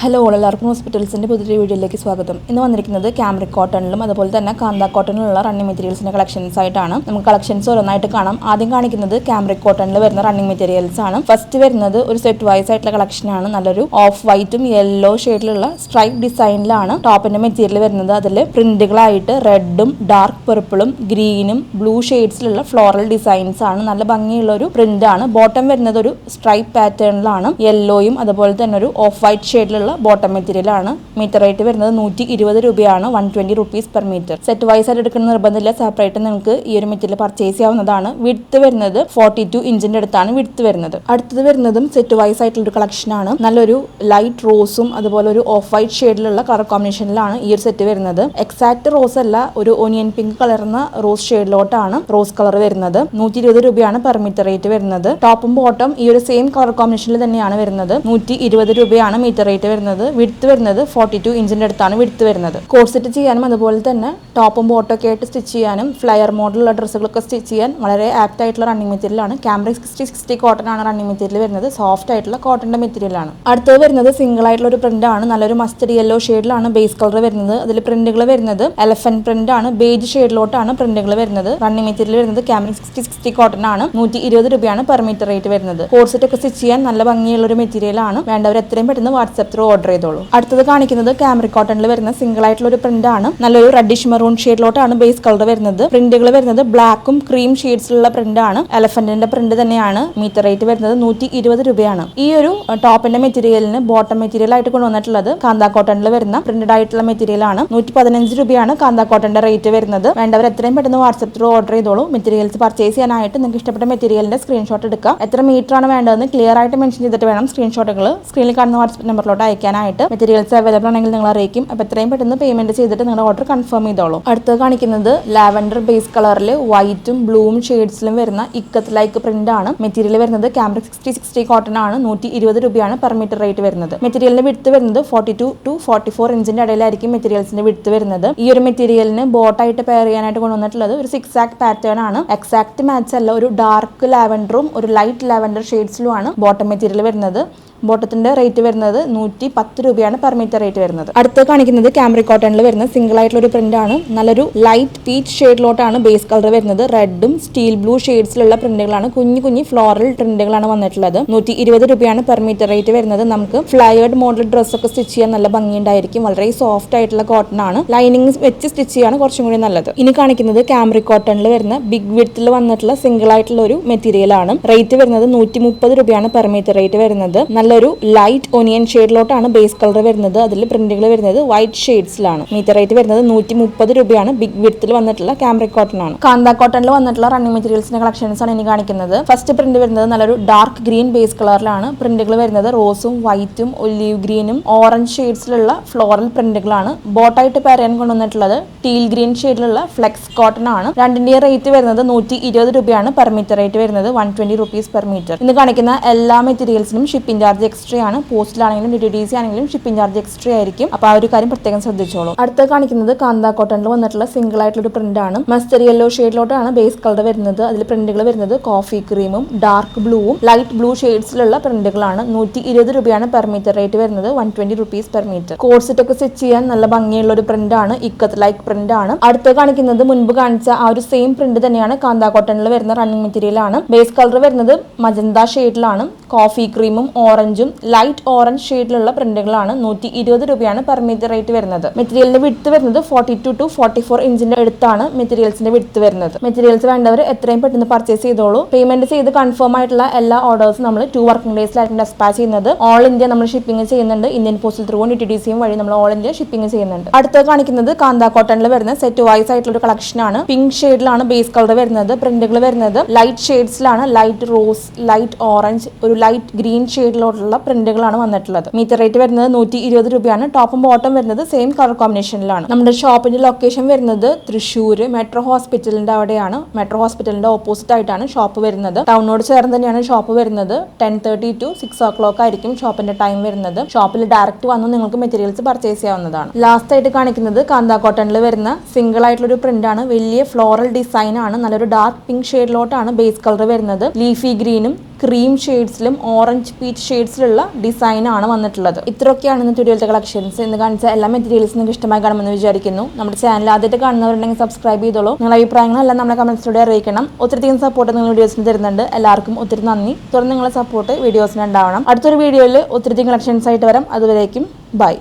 Hello all എല്ലാവർക്കും ഹോസ്പിറ്റൽസിന്റെ പുതിയ വീഡിയോയിലേക്ക് സ്വാഗതം. ഇന്ന് വന്നിരിക്കുന്നത് ക്യാമറി കോട്ടണിലും അതുപോലെ തന്നെ കാന്ത കോട്ടണിലുള്ള റണ്ണിങ് മെറ്റീരിയൽസിന്റെ കളക്ഷൻസ് ആയിട്ടാണ്. നമുക്ക് കളക്ഷൻസ് ഓരോന്നായിട്ട് കാണാം. ആദ്യം കാണിക്കുന്നത് ക്യാമറി കോട്ടണിൽ വരുന്ന റണ്ണിങ് മെറ്റീരിയൽസ് ആണ്. ഫസ്റ്റ് വരുന്നത് ഒരു സെറ്റ് വൈസ് ആയിട്ടുള്ള കളക്ഷനാണ് നല്ലൊരു ഓഫ് വൈറ്റും യെല്ലോ ഷെയ്ഡിലുള്ള സ്ട്രൈപ്പ് ഡിസൈനിലാണ് ടോപ്പിന്റെ മെറ്റീരിയൽ വരുന്നത് അതിൽ പ്രിന്റുകളായിട്ട് റെഡും ഡാർക്ക് പെർപ്പിളും ഗ്രീനും ബ്ലൂ ഷെയ്ഡ്സിലുള്ള ഫ്ലോറൽ ഡിസൈൻസ് ആണ്. നല്ല ഭംഗിയുള്ള ഒരു പ്രിന്റ് ആണ്. ബോട്ടം വരുന്നത് ഒരു സ്ട്രൈപ്പ് പാറ്റേണിലാണ് യെല്ലോയും അതുപോലെ തന്നെ ഒരു ഓഫ് വൈറ്റ് ഷെയ്ഡിലുള്ള ബോട്ടം മെറ്റീരിയൽ ആണ്. മീറ്റർ റേറ്റ് വരുന്നത് നൂറ്റി ഇരുപത് രൂപയാണ് one twenty rupees per metre set wise ആയിട്ട് എടുക്കുന്ന നിർബന്ധമില്ല. സെപ്പറേറ്റ് നിങ്ങൾക്ക് ഈ ഒരു മെറ്റീരിയൽ പർച്ചേസ് ചെയ്യാവുന്നതാണ്. വിടുത്ത് വരുന്നത് ഫോർട്ടി ടു ഇഞ്ചിന്റെ അടുത്താണ് വിടുത്ത് വരുന്നത്. അടുത്തത് വരുന്നതും സെറ്റ് വൈസ് ആയിട്ടുള്ള ഒരു കളക്ഷൻ ആണ്. നല്ലൊരു ലൈറ്റ് റോസും അതുപോലെ ഒരു ഓഫ് വൈറ്റ് ഷെയ്ഡിലുള്ള കളർ കോമ്പിനേഷനിലാണ് ഈ ഒരു സെറ്റ് വരുന്നത്. എക്സാക്ട് റോസ് അല്ല ഒരു ഓനിയൻ പിങ്ക് കളർന്ന റോസ് ഷെയ്ഡിലോട്ടാണ് റോസ് കളർ വരുന്നത്. നൂറ്റി ഇരുപത് രൂപയാണ് പെർ മീറ്റർ റേറ്റ് വരുന്നത്. ടോപ്പും ബോട്ടം ഈ ഒരു സെയിം കളർ കോമ്പിനേഷനിൽ തന്നെയാണ് വരുന്നത്. നൂറ്റി ഇരുപത് രൂപയാണ് മീറ്റർ റേറ്റ് വരുന്നത് വിടുത്ത് വരുന്നത് ഫോർട്ടി ടു ഇഞ്ചിന്റെ അടുത്താണ് വിടുത്ത് വരുന്നത്. കോഴ്സിറ്റ് ചെയ്യാനും അതുപോലെ തന്നെ ടോപ്പും ബോട്ടും ഒക്കെ ആയിട്ട് സ്റ്റിച്ച് ചെയ്യാനും ഫ്ലയർ മോഡലുള്ള ഡ്രസ്സുകളൊക്കെ സ്റ്റിച്ച് ചെയ്യാൻ വളരെ ആപ്റ്റ് ആയിട്ടുള്ള റണ്ണിങ് മെറ്റീരിയലാണ് ക്യാമറ സിക്സ്റ്റി സിക്സ്റ്റി കോട്ടൺ ആണ് റണ്ണിങ് മെറ്റീരിയൽ വരുന്നത്. സോഫ്റ്റ് ആയിട്ടുള്ള കോട്ടന്റെ മെറ്റീരിയൽ ആണ്. അടുത്തത് വരുന്നത് സിംഗിൾ ആയിട്ടുള്ള ഒരു പ്രിന്റ് ആണ്. നല്ലൊരു മസ്റ്റഡ് യെല്ലോ ഷെയ്ഡിലാണ് ബേസ് കളർ വരുന്നത്. അതിൽ പ്രിന്റുകൾ വരുന്നത് എലഫന്റ് പ്രിന്റ് ആണ്. ബേജ് ഷെയ്ഡിലോട്ടാണ് പ്രിന്റുകൾ വരുന്നത്. റണ്ണിങ് മെറ്റീരിയൽ വരുന്നത് ക്യാമറ സിക്സ്റ്റി സിക്സ്റ്റി കോട്ടൺ ആണ്. നൂറ്റി ഇരുപത് രൂപയാണ് പെർ മീറ്റർ റേറ്റ് വരുന്നത്. കോഴ്സെറ്റ് ഒക്കെ സ്റ്റിച്ച് ചെയ്യാൻ നല്ല ഭംഗിയുള്ള ഒരു മെറ്റീരിയൽ ആണ്. വേണ്ടവർ എത്രയും പെട്ടെന്ന് വാട്സ്ആപ്പ് ത്രൂ ഓർഡർ ചെയ്തോളൂ. അടുത്തത് കാണിക്കുന്നത് ക്യാമറി കോട്ടണിൽ വരുന്ന സിംഗിൾ ആയിട്ടുള്ള ഒരു പ്രിന്റ് ആണ്. നല്ലൊരു റെഡിഷ് മെറൂൺ ഷെയ്ഡിലോട്ടാണ് ബേസ് കളർ വരുന്നത്. പ്രിന്റുകൾ വരുന്നത് ബ്ലാക്കും ക്രീം ഷെയ്ഡ്സിലുള്ള പ്രിന്റ് ആണ്. എലഫന്റിന്റെ പ്രിന്റ് തന്നെയാണ്. മീറ്റർ റേറ്റ് വരുന്നത് നൂറ്റി ഇരുപത് രൂപയാണ്. ഈ ഒരു ടോപ്പിന്റെ മെറ്റീരിയലിന് ബോട്ടം മെറ്റീരിയൽ ആയിട്ട് കൊണ്ടുവന്നിട്ടുള്ളത് കാന്ത കോട്ടണിൽ വരുന്ന പ്രിന്റഡ് ആയിട്ടുള്ള മെറ്റീരിയൽ ആണ്. നൂറ്റി പതിനഞ്ച് രൂപയാണ് കാന്ത കോട്ടന്റെ റേറ്റ് വരുന്നത്. വേണ്ടവർ എത്രയും പെട്ടെന്ന് വാട്സപ്പ് ത്രൂ ഓർഡർ ചെയ്തോളൂ. മെറ്റീരിയൽസ് പർച്ചേസ് ചെയ്യാനായിട്ട് നിങ്ങൾക്ക് ഇഷ്ടപ്പെട്ട മെറ്റീരിയലിന്റെ സ്ക്രീൻഷോട്ട് എടുക്കുക എത്ര മീറ്റർ ആണ് വേണ്ടതെന്ന് ക്ലിയർ ആയിട്ട് മെൻഷൻ ചെയ്തിട്ട് വേണം സ്ക്രീൻഷോട്ടുകൾ സ്ക്രീനിൽ കാണുന്ന വാട്സ്ആപ്പ് നമ്പറിലോട്ട് അയക്കാനായിട്ട് മെറ്റീരിയൽസ് അവൈലബിൾ ആണെങ്കിൽ നിങ്ങൾ അറിയിക്കും. അപ്പോൾ എത്രയും പെട്ടെന്ന് പേയ്മെന്റ് ചെയ്തിട്ട് നിങ്ങളുടെ ഓർഡർ കൺഫേം ചെയ്തോളൂ. അടുത്തത് കാണിക്കുന്നത് ലാവൻഡർ ബേസ് കളറിൽ വൈറ്റും ബ്ലൂവും ഷെയ്ഡ്സിലും വരുന്ന ഇക്കത്ത് ലൈക്ക് പ്രിന്റ് ആണ്. മെറ്റീരിയൽ വരുന്നത് ക്യാമറ സിക്സ്റ്റി സിക്സ്റ്റി കോട്ടൺ ആണ്. നൂറ്റി ഇരുപത് രൂപയാണ് പെർ മീറ്റർ റേറ്റ് വരുന്നത്. മെറ്റീരിയലിന്റെ വിടുത്ത് വരുന്നത് forty two to forty four ഇഞ്ചിന്റെ ഇടയിലായിരിക്കും മെറ്റീരിയൽസിന്റെ വിടുത്ത് വരുന്നത്. ഈ ഒരു മെറ്റീരിയലിന് ബോട്ടായിട്ട് പെയർ ചെയ്യാനായിട്ട് കൊണ്ടുവന്നിട്ടുള്ളത് ഒരു സിക്സ് ആക്ട് പാറ്റേൺ ആണ്. എക്സാക്ട് മാച്ച് അല്ല ഒരു ഡാർക്ക് ലാവൻഡറും ഒരു ലൈറ്റ് ലാവൻഡർ ഷെയ്ഡ്സിലുമാണ് ബോട്ടം മെറ്റീരിയൽ വരുന്നത്. ബോട്ടത്തിന്റെ റേറ്റ് വരുന്നത് നൂറ്റി പത്ത് രൂപയാണ് പെർ മീറ്റർ റേറ്റ് വരുന്നത്. അടുത്ത് കാണിക്കുന്നത് ക്യാമറി കോട്ടണിൽ വരുന്ന സിംഗിൾ ആയിട്ടുള്ള ഒരു പ്രിന്റ് ആണ്. നല്ലൊരു ലൈറ്റ് പീച്ച് ഷെയ്ഡിലോട്ടാണ് ബേസ് കളർ വരുന്നത്. റെഡും സ്റ്റീൽ ബ്ലൂ ഷെയ്ഡ്സിലുള്ള പ്രിന്റുകളാണ് കുഞ്ഞു കുഞ്ഞു ഫ്ലോറൽ പ്രിന്റുകളാണ് വന്നിട്ടുള്ളത്. നൂറ്റി ഇരുപത് രൂപയാണ് പെർ മീറ്റർ റേറ്റ് വരുന്നത്. നമുക്ക് ഫ്ലയേർഡ് മോഡൽ ഡ്രസ്സൊക്കെ സ്റ്റിച്ച് ചെയ്യാൻ നല്ല ഭംഗിയുണ്ടായിരിക്കും. വളരെ സോഫ്റ്റ് ആയിട്ടുള്ള കോട്ടൺ ആണ്. ലൈനിങ് വെച്ച് സ്റ്റിച്ച് ചെയ്യാണ് കുറച്ചും കൂടി നല്ലത്. ഇനി കാണിക്കുന്നത് ക്യാമറി കോട്ടണിൽ വരുന്ന ബിഗ് വിഡ്ത്തിൽ വന്നിട്ടുള്ള സിംഗിൾ ആയിട്ടുള്ള ഒരു മെറ്റീരിയൽ ആണ്. റേറ്റ് വരുന്നത് നൂറ്റി മുപ്പത് രൂപയാണ് പെർ മീറ്റർ റേറ്റ് വരുന്നത്. നല്ലൊരു ലൈറ്റ് ഒനിയൻ ഷെയ്ഡിലോട്ടാണ് ബേസ് കളർ വരുന്നത്. അതിൽ പ്രിന്റുകൾ വരുന്നത് വൈറ്റ് ഷെയ്ഡ്സിലാണ് മീറ്റർ റേറ്റ് വരുന്നത് നൂറ്റി മുപ്പത് രൂപയാണ്. ബിഗ് വിഡ്ത്തിൽ വന്നിട്ടുള്ള ക്യാമറ കോട്ടൺ ആണ്. കാന്ത കോട്ടണിൽ വന്നിട്ടുള്ള റണ്ണിങ് മെറ്റീരിയൽസിന്റെ കളക്ഷൻസ് ആണ് ഇനി കാണിക്കുന്നത്. ഫസ്റ്റ് പ്രിന്റ് വരുന്നത് നല്ലൊരു ഡാർക്ക് ഗ്രീൻ ബേസ് കളറിലാണ് പ്രിന്റുകൾ വരുന്നത് റോസും വൈറ്റും ഒലീവ് ഗ്രീനും ഓറഞ്ച് ഷെയ്ഡ്സിലുള്ള ഫ്ലോറൽ പ്രിന്റുകളാണ് ബോട്ടായിട്ട് പറയാൻ കൊണ്ടുവന്നിട്ടുള്ളത്? ടീൽ ഗ്രീൻ ഷെയ്ഡിലുള്ള ഫ്ലെക്സ് കോട്ടൺ ആണ്. രണ്ടിന്റെയും റേറ്റ് വരുന്നത് നൂറ്റി ഇരുപത് രൂപയാണ്. പെർ മീറ്റർ റേറ്റ് വരുന്നത് one twenty rupees per metre ഇന്ന് കാണിക്കുന്ന എല്ലാ മെറ്റീരിയൽസിനും ഷിപ്പിംഗ് ചാർജ് എക്സ്ട്രാ ആണ്. പോസ്റ്റിലാണെങ്കിലും ഡി ടി സി ആണെങ്കിലും ഷിപ്പിംഗ് ചാർജ് എക്സ്ട്രാ ആയിരിക്കും. അപ്പോൾ ആ ഒരു കാര്യം പ്രത്യേകം ശ്രദ്ധിച്ചോളൂ. അടുത്ത കാണിക്കുന്നത് കാന്ത കോട്ടണിൽ വന്നിട്ടുള്ള സിംഗിൾ ആയിട്ടുള്ള ഒരു പ്രിന്റ് ആണ് മസ്റ്റർ യെല്ലോ ഷെയ്ഡിലോട്ടാണ് ബേസ് കളർ വരുന്നത്. അതിൽ പ്രിന്റുകൾ വരുന്നത് കോഫി ക്രീമും ഡാർക്ക് ബ്ലൂവും ലൈറ്റ് ബ്ലൂ ഷെയ്ഡ്സിലുള്ള പ്രിന്റുകളാണ് നൂറ്റി ഇരുപത് രൂപയാണ് പെർ മീറ്റർ റേറ്റ് വരുന്നത്. One twenty rupees per metre കോഴ്സിറ്റ് ഒക്കെ സ്റ്റിച്ച് ചെയ്യാൻ നല്ല ഭംഗിയുള്ള ഒരു പ്രിന്റ് ആണ്. ഇക്കത്ത് ലൈക്ക് പ്രിന്റ് ആണ്. അടുത്ത കാണിക്കുന്നത് മുൻപ് കാണിച്ച ആ ഒരു സെയിം പ്രിന്റ് തന്നെയാണ് കാന്ത കോട്ടണിൽ വരുന്ന റണ്ണിംഗ് മെറ്റീരിയൽ ആണ്. ബേസ് കളർ വരുന്നത് മജന്ത ഷെയ്ഡിലാണ് കോഫി ക്രീമും ഓറഞ്ചും ലൈറ്റ് ഓറഞ്ച് ഷെയ്ഡിലുള്ള പ്രിന്റുകളാണ് നൂറ്റി ഇരുപത് രൂപയാണ് പെർ മീറ്റർ റേറ്റ് വരുന്നത്. മെറ്റീരിയലിന്റെ വിടുത്ത് വരുന്നത് forty two to forty four ഇഞ്ചിന്റെ അടുത്താണ് മെറ്റീരിയൽസിന്റെ വിടുത്ത് വരുന്നത്. മെറ്റീരിയൽസ് വേണ്ടവർ എത്രയും പെട്ടെന്ന് പർച്ചേസ് ചെയ്തോളൂ. പേയ്മെന്റ് ചെയ്ത് കൺഫേം ആയിട്ടുള്ള എല്ലാ ഓർഡേഴ്സും നമ്മൾ ടു വർക്കിംഗ് ഡേയ്സിലായിരിക്കും ഡെസ്പാച്ച് ചെയ്യുന്നത്. ഓൾ ഇന്ത്യ നമ്മൾ ഷിപ്പിംഗ് ചെയ്യുന്നുണ്ട്. Indian postal through D T സിയും വഴി നമ്മൾ ഓൾ ഇന്ത്യ ഷിപ്പിംഗ് ചെയ്യുന്നുണ്ട്. അടുത്ത കാണിക്കുന്നത് കാന്ത കോട്ടണിൽ വരുന്ന സെറ്റ് വൈസ് ആയിട്ടുള്ള ഒരു കളക്ഷൻ ആണ്. പിങ്ക് ഷെയ്ഡിലാണ് ബേസ് കളർ വരുന്നത്. പ്രിന്റുകൾ വരുന്നത്. ലൈറ്റ് ഷെയ്ഡ്സിലാണ് ലൈറ്റ് റോസ് ലൈറ്റ് ഓറഞ്ച് ഒരു ലൈറ്റ് ഗ്രീൻ ഷെയ്ഡിലോട്ടുള്ള പ്രിന്റുകളാണ് വന്നിട്ടുള്ളത്. മീറ്റർ റേറ്റ് വരുന്നത് നൂറ്റി ഇരുപത് രൂപയാണ് ടോപ്പും ബോട്ടം വരുന്നത് സെയിം കളർ കോമ്പിനേഷനിലാണ് നമ്മുടെ ഷോപ്പിന്റെ ലൊക്കേഷൻ വരുന്നത് തൃശ്ശൂർ മെട്രോ ഹോസ്പിറ്റലിന്റെ അവിടെയാണ്. മെട്രോ ഹോസ്പിറ്റലിന്റെ ഓപ്പോസിറ്റ് ആയിട്ടാണ് ഷോപ്പ് വരുന്നത്. ടൗണിനോട് ചേർന്ന് തന്നെയാണ് ഷോപ്പ് വരുന്നത്. Ten thirty to six o'clock ആയിരിക്കും ഷോപ്പിന്റെ ടൈം വരുന്നത്. ഷോപ്പിൽ ഡയറക്റ്റ് വന്ന് നിങ്ങൾക്ക് മെറ്റീരിയൽസ് പർച്ചേസ് ചെയ്യാവുന്നതാണ്. ലാസ്റ്റ് ആയിട്ട് കാണിക്കുന്നത് കാന്ത കോട്ടണിൽ വരുന്ന സിംഗിൾ ആയിട്ടുള്ള ഒരു പ്രിന്റ് ആണ് വലിയ ഫ്ലോറൽ ഡിസൈൻ ആണ്. നല്ലൊരു ഡാർക്ക് പിങ്ക് ഷെയ്ഡിലോട്ടാണ് ബേസ് കളർ വരുന്നത്. ലീഫി ഗ്രീനും ക്രീം ഷെയ്ഡ്സിലും ഓറഞ്ച് പീച്ച് ഷെയ്ഡ്സിലുള്ള ഡിസൈനാണ് വന്നിട്ടുള്ളത്. ഇത്രയൊക്കെയാണ് ഇന്നത്തെ വീഡിയോയിലത്തെ കളക്ഷൻസ് എന്ന് കാണിച്ച എല്ലാ മെറ്റീരിയൽസ് നിങ്ങൾക്ക് ഇഷ്ടമായി കാണുമെന്ന് വിചാരിക്കുന്നു. നമ്മുടെ ചാനൽ ആദ്യമായിട്ട് കാണുന്നവരുണ്ടെങ്കിൽ സബ്സ്ക്രൈബ് ചെയ്തോളൂ. നിങ്ങളുടെ അഭിപ്രായങ്ങളെല്ലാം നമ്മുടെ കമൻസിലൂടെ അറിയിക്കണം. ഒത്തിരിയധികം സപ്പോർട്ട് നിങ്ങൾ വീഡിയോസിന് തരുന്നുണ്ട്. എല്ലാവർക്കും ഒത്തിരി നന്ദി. തുടർന്ന് നിങ്ങളുടെ സപ്പോർട്ട് വീഡിയോസിന് ഉണ്ടാവണം. അടുത്തൊരു വീഡിയോയിൽ ഒത്തിരിയധികം കളക്ഷൻസ് ആയിട്ട് വരാം. അതുവരേക്കും ബൈ